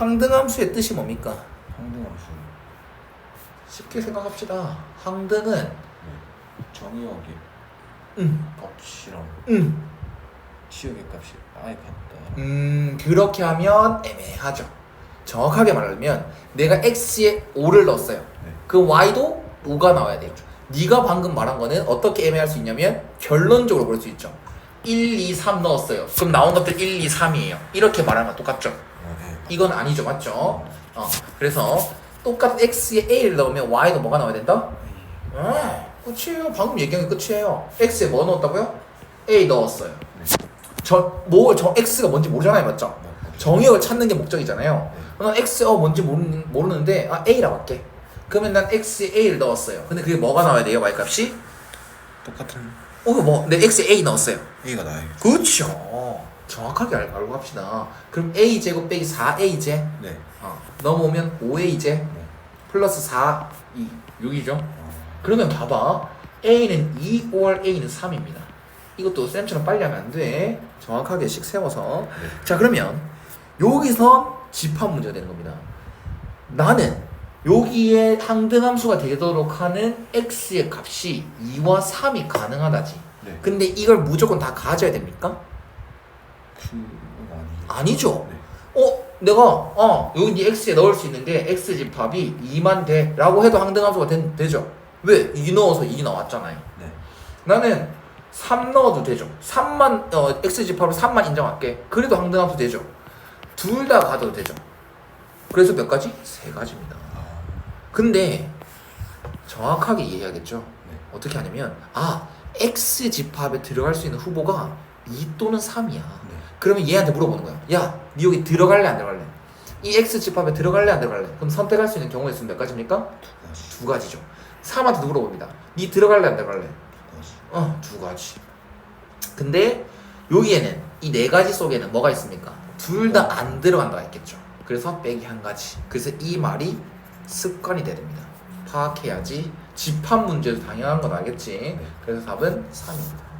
항등함수의 뜻이 뭡니까? 항등함수 쉽게 생각합시다. 항등은 네. 정의역의 음, 값이랑 음, 치역의 값이 아예 같다 음 그렇게 하면 애매하죠. 정확하게 말하면 내가 x에 5를 넣었어요. 네. 그 y도 5가 나와야 돼요. 네가 방금 말한 거는 어떻게 애매할 수 있냐면 결론적으로 그럴 수 있죠. 1, 2, 3 넣었어요. 그럼 나온 것들 1, 2, 3이에요. 이렇게 말하면 똑같죠. 어, 네. 이건 아니죠, 맞죠? 어, 그래서 똑같은 x에 a를 넣으면 y도 뭐가 나와야 된다? 아, 끝이에요. 방금 얘기한 게 끝이에요. x에 뭐 넣었다고요? a 넣었어요. 저, 뭐, 저 x가 뭔지 모르잖아요, 맞죠? 네. 정의역을 찾는 게 목적이잖아요. 난 x 어 뭔지 모르는, 모르는데 아 a라고 할게. 그러면 난 x에 a를 넣었어요. 근데 그게 뭐가 나와야 돼요, y 값이? 똑같은 어, 뭐, 내 x에 a 넣었어요. A가 나요 그렇죠. 정확하게 알, 알고 갑시다. 그럼 a 제곱 빼기 4a 제 네 어, 넘어오면 5a 제 네. 플러스 4 2 6이죠. 어, 그러면 봐봐. a는 2 or a는 3입니다. 이것도 쌤처럼 빨리 하면 안 돼. 정확하게 식 세워서. 네. 자 그러면 여기서 집합 문제가 되는 겁니다. 나는 여기에 항등함수가 되도록 하는 x의 값이 2와 3이 가능하다지. 네. 근데 이걸 무조건 다 가져야 됩니까? 그건 아니에요 아니죠. 네. 어, 내가 어 여기 네 x에 넣을 수 있는 게 x 집합이 2만 돼라고 해도 항등함수가 된- 되죠. 왜? 2 넣어서 2 나왔잖아요. 네. 나는 3 넣어도 되죠. 3만 어 x 집합을 3만 인정할게. 그래도 항등함수 되죠. 둘 다 가도 되죠. 그래서 몇 가지? 세 가지입니다. 아, 근데 정확하게 이해해야겠죠. 네. 어떻게 하냐면 아 x 집합에 들어갈 수 있는 후보가 2 또는 3이야. 네. 그러면 얘한테 물어보는 거야. 야, 니 여기 들어갈래 안 들어갈래? 이 x 집합에 들어갈래 안 들어갈래? 그럼 선택할 수 있는 경우의 수는 몇 가지입니까? 두 가지 두 가지죠. 3한테 물어봅니다. 니 들어갈래 안 들어갈래? 두 가지 어, 두 가지. 근데 여기에는 이 네 가지 속에는 뭐가 있습니까? 둘 다 안 들어간다고 했겠죠. 그래서 빼기 한 가지. 그래서 이 말이 습관이 돼야 됩니다. 파악해야지. 집합 문제도 당연한 건 알겠지. 그래서 답은 3입니다.